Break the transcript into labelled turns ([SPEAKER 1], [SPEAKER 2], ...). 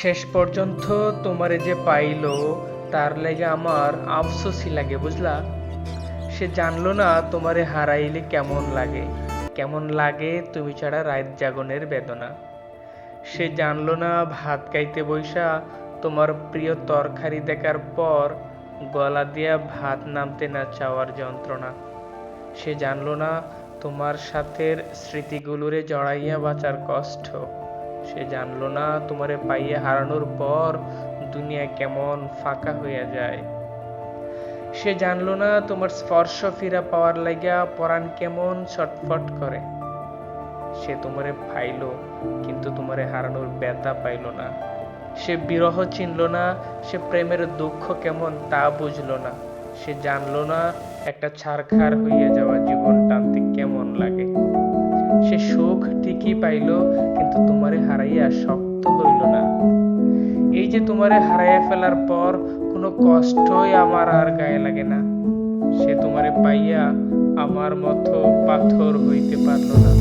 [SPEAKER 1] শেষ পর্যন্ত তোমারে যে পাইল, তার লেগে আমার আফসোসই লাগে, বুঝলা? সে জানলো না তোমারে হারাইলে কেমন লাগে। কেমন লাগে তুমি ছাড়া রাত জাগনের বেদনা। সে জানলো না ভাত খাইতে বৈশা তোমার প্রিয় তরকারি দেখার পর গলা দিয়া ভাত নামতে না চাওয়ার যন্ত্রণা। সে জানলো না তোমার সাথের স্মৃতিগুলোরে জড়াইয়া বাঁচার কষ্ট। সে জানলো না তোমারে পাইয়া হারানোর পর দুনিয়া কেমন ফাঁকা হইয়া যায়। সে জানলো না তোমার স্পর্শ ফিরা পাওয়ার লাগিয়া পরাণ কেমন ছটফট করে। সে তোমারে পাইলো, কিন্তু তোমারে হারানোর ব্যথা পাইল না। সে বিরহ চিনল না, সে প্রেমের দুঃখ কেমন তা বুঝলো না। সে জানলো না একটা ছারখার হইয়া যাওয়া জীবন টানতে কেমন লাগে। সে সুখ ঠিকই পাইল, কিন্তু তোমারে শক্ত হইল না। এই যে তোমারে হারাইয়া ফেলার পর কোনো কষ্টই আমার আর গায়ে লাগে না। সে তোমারে পাইয়া আমার মতো পাথর হইতে পারল না।